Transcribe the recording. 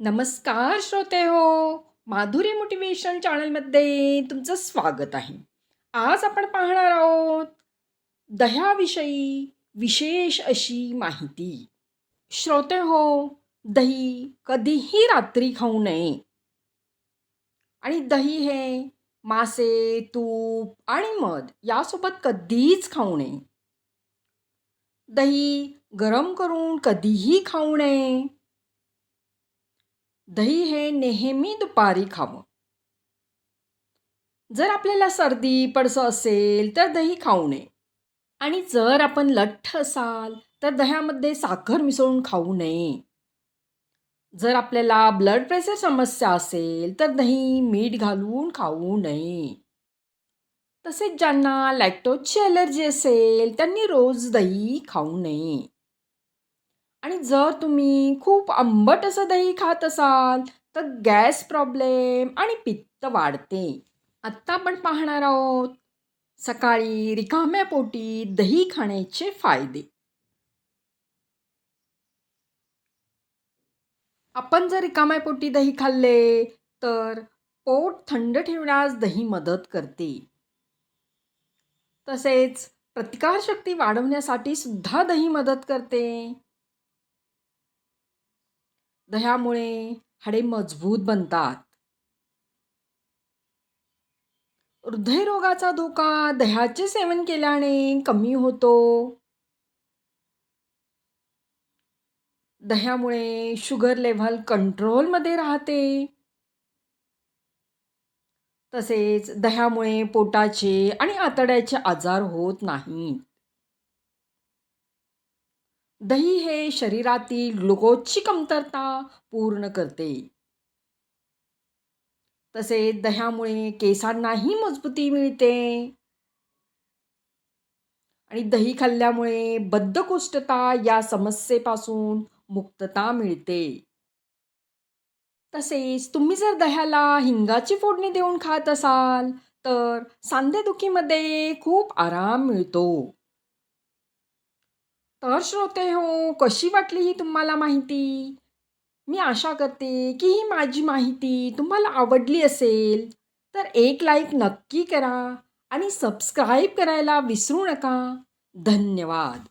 नमस्कार श्रोते हो माधुरी मोटिवेशन चॅनलमध्ये तुमचं स्वागत आहे. आज आपण पाहणार आहोत दह्याविषयी विशेष अशी माहिती. श्रोते हो दही कधीही रात्री खाऊ नये. आणि दही हे मासे तूप आणि मध यासोबत कधीच खाऊ नये. दही गरम करून कधीही खाऊ नये. दही हे नेहमी दुपारी खावं. जर आपल्याला सर्दी पडसं असेल तर दही खाऊ नये. आणि जर आपण लठ्ठ असाल तर दह्यामध्ये साखर मिसळून खाऊ नये. जर आपल्याला ब्लड प्रेशर समस्या असेल तर दही मीठ घालून खाऊ नये. तसेच ज्यांना लॅक्टोजची ॲलर्जी असेल त्यांनी रोज दही खाऊ नये. आणि जर तुम्ही खूप आंबट असं दही खात असाल तर गॅस प्रॉब्लेम आणि पित्त वाढते. आत्ता आपण पाहणार आहोत सकाळी रिकाम्या पोटी दही खाण्याचे फायदे. आपण जर रिकाम्या पोटी दही खाल्ले तर पोट थंड ठेवण्यास दही मदत करते. तसेच प्रतिकारशक्ती वाढवण्यासाठी सुद्धा दही मदत करते. दह्यामुळे हाडे मजबूत बनतात. हृदयरोगाचा धोका दह्याचे सेवन केल्याने कमी होतो. दह्यामुळे शुगर लेव्हल कंट्रोलमध्ये राहते. तसेच दह्यामुळे पोटाचे आणि आतड्याचे आजार होत नाहीत. दही हे शरीरातील ग्लुकोजची कमतरता पूर्ण करते. तसेच दह्यामुळे केसांनाही मजबूती मिळते. आणि दही खाल्ल्यामुळे बद्धकोष्ठता या समस्येपासून मुक्तता मिळते. तसेच तुम्ही जर दह्याला हिंगाची फोडणी देऊन खात असाल तर सांधेदुखीमध्ये खूप आराम मिळतो. तर श्रोते हो कशी वाटली ही तुम्हाला माहिती? मी आशा करते की ही माझी माहिती तुम्हाला आवडली असेल. तर एक लाईक नक्की करा आणि सबस्क्राईब करायला विसरू नका. धन्यवाद.